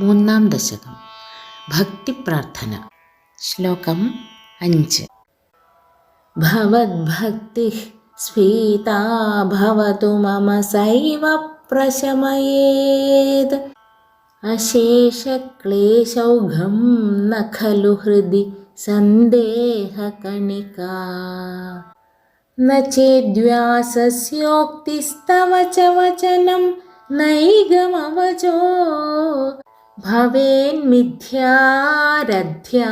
മൂന്നാം ദശകം ഭക്തിപ്രാർത്ഥന ശ്ലോകം അഞ്ച് ഭവദ്ഭക്തി സ്ഫീതാ ഭവതു മമ സൈവ പ്രശമയേത് അശേഷക്ലേശൗഘം ന ഖലു ഹൃദി സന്ദേഹകണികാ न चेद्व्यासस्योक्तिस्तव च वचनं नैगमवचो भवेन्मिथ्यारध्या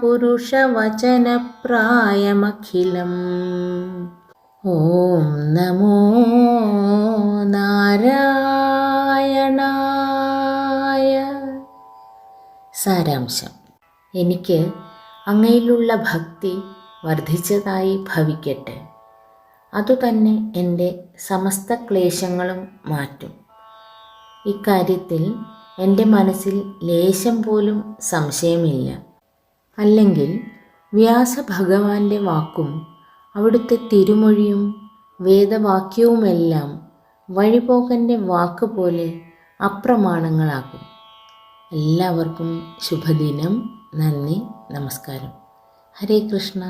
पुरुषवचनप्रायमखिलम् ॐ नमो നാരായണായ സാരാംശം എനിക്ക് അങ്ങയിലുള്ള ഭക്തി വർദ്ധിച്ചതായി ഭവിക്കട്ടെ അതുതന്നെ എൻ്റെ സമസ്ത ക്ലേശങ്ങളും മാറ്റും ഇക്കാര്യത്തിൽ എന്റെ മനസ്സിൽ ലേശം പോലും സംശയമില്ല. അല്ലെങ്കിൽ വ്യാസഭഗവാന്റെ വാക്കും അവിടുത്തെ തിരുമൊഴിയും വേദവാക്യവുമെല്ലാം വഴിപോകന്റെ വാക്ക് പോലെ അപ്രമാണങ്ങളാകും. എല്ലാവർക്കും ശുഭദിനം. നന്ദി. നമസ്കാരം. ഹരേ കൃഷ്ണ.